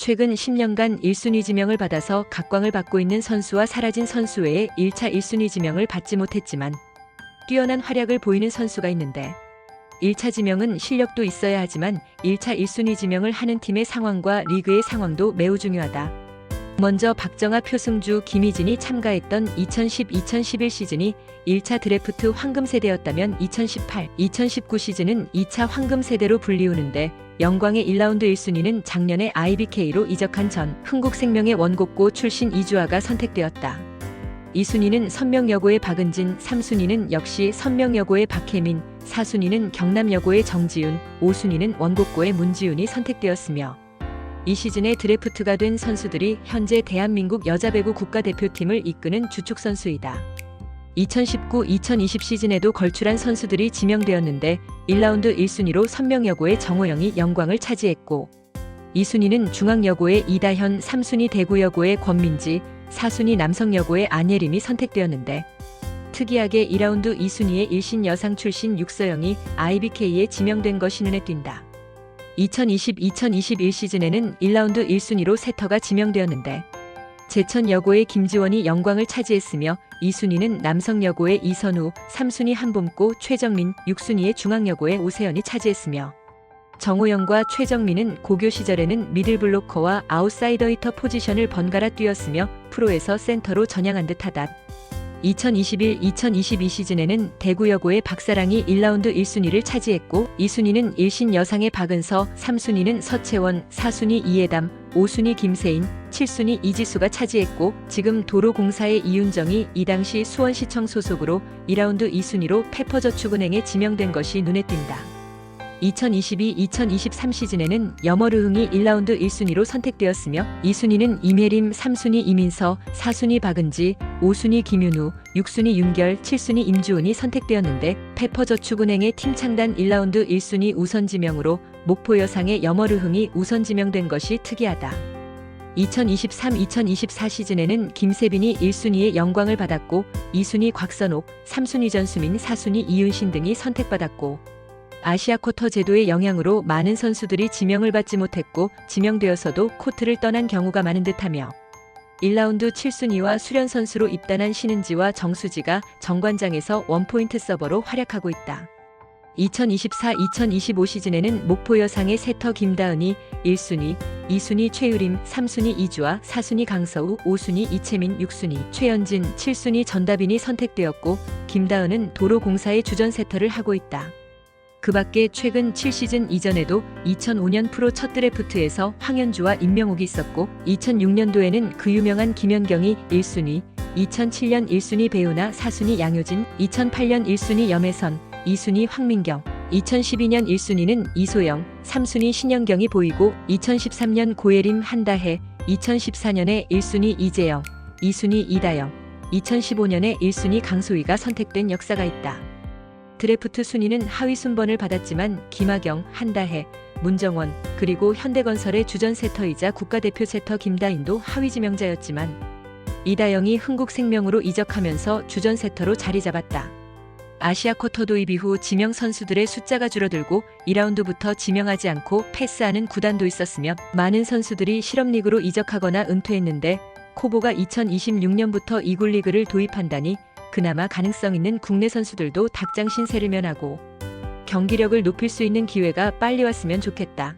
최근 10년간 1순위 지명을 받아서 각광을 받고 있는 선수와 사라진 선수 외에 1차 1순위 지명을 받지 못했지만 뛰어난 활약을 보이는 선수가 있는데 1차 지명은 실력도 있어야 하지만 1차 1순위 지명을 하는 팀의 상황과 리그의 상황도 매우 중요하다. 먼저 박정아 표승주 김희진이 참가했던 2010-2011 시즌이 1차 드래프트 황금 세대였다면 2018-2019 시즌은 2차 황금 세대로 불리우는데 영광의 1라운드 1순위는 작년에 IBK로 이적한 전 흥국생명의 원곡고 출신 이주아가 선택되었다. 2순위는 선명여고의 박은진, 3순위는 역시 선명여고의 박혜민, 4순위는 경남여고의 정지윤, 5순위는 원곡고의 문지윤이 선택되었으며 이 시즌에 드래프트가 된 선수들이 현재 대한민국 여자배구 국가대표팀을 이끄는 주축 선수이다. 2019-2020 시즌에도 걸출한 선수들이 지명되었는데 1라운드 1순위로 선명여고의 정호영이 영광을 차지했고 2순위는 중앙여고의 이다현, 3순위 대구여고의 권민지, 4순위 남성여고의 안예림이 선택되었는데 특이하게 2라운드 2순위의 일신 여상 출신 육서영이 IBK에 지명된 것이 눈에 띈다. 2020-2021 시즌에는 1라운드 1순위로 세터가 지명되었는데 제천 여고의 김지원이 영광을 차지했으며 2순위는 남성 여고의 이선우, 3순위 한봄고 최정민, 6순위의 중앙여고의 오세연이 차지했으며 정호영과 최정민은 고교 시절에는 미들블로커와 아웃사이더 히터 포지션을 번갈아 뛰었으며 프로에서 센터로 전향한 듯하다. 2021-2022 시즌에는 대구여고의 박사랑이 1라운드 1순위를 차지했고 2순위는 일신 여상의 박은서, 3순위는 서채원, 4순위 이해담, 5순위 김세인, 7순위 이지수가 차지했고 지금 도로공사의 이윤정이 이 당시 수원시청 소속으로 2라운드 2순위로 페퍼저축은행에 지명된 것이 눈에 띈다. 2022-2023 시즌에는 염어르흥이 1라운드 1순위로 선택되었으며 2순위는 이메림, 3순위 이민서, 4순위 박은지, 5순위 김윤우, 6순위 윤결, 7순위 임주은이 선택되었는데 페퍼저축은행의 팀 창단 1라운드 1순위 우선 지명으로 목포 여상의 염어르흥이 우선 지명된 것이 특이하다. 2023-2024 시즌에는 김세빈이 1순위의 영광을 받았고 2순위 곽선옥, 3순위 전수민, 4순위 이윤신 등이 선택받았고 아시아 쿼터 제도의 영향으로 많은 선수들이 지명을 받지 못했고 지명되어서도 코트를 떠난 경우가 많은 듯하며 1라운드 7순위와 수련 선수로 입단한 신은지와 정수지가 정관장에서 원포인트 서버로 활약하고 있다. 2024-2025 시즌에는 목포 여상의 세터 김다은이 1순위, 2순위 최유림, 3순위 이주아, 4순위 강서우, 5순위 이채민, 6순위 최연진, 7순위 전다빈이 선택되었고 김다은은 도로공사의 주전 세터를 하고 있다. 그 밖에 최근 7시즌 이전에도 2005년 프로 첫 드래프트에서 황현주와 임명옥이 있었고 2006년도에는 그 유명한 김연경이 1순위, 2007년 1순위 배우나 4순위 양효진, 2008년 1순위 염혜선, 2순위 황민경, 2012년 1순위는 이소영, 3순위 신영경이 보이고 2013년 고예림 한다혜, 2014년에 1순위 이재영, 2순위 이다영, 2015년에 1순위 강소희가 선택된 역사가 있다. 드래프트 순위는 하위 순번을 받았지만 김하경, 한다혜, 문정원, 그리고 현대건설의 주전 세터이자 국가대표 세터 김다인도 하위 지명자였지만 이다영이 흥국생명으로 이적하면서 주전 세터로 자리 잡았다. 아시아 쿼터 도입 이후 지명 선수들의 숫자가 줄어들고 2라운드부터 지명하지 않고 패스하는 구단도 있었으며 많은 선수들이 실업리그로 이적하거나 은퇴했는데 코보가 2026년부터 이굴 리그를 도입한다니 그나마 가능성 있는 국내 선수들도 닭장 신세를 면하고 경기력을 높일 수 있는 기회가 빨리 왔으면 좋겠다.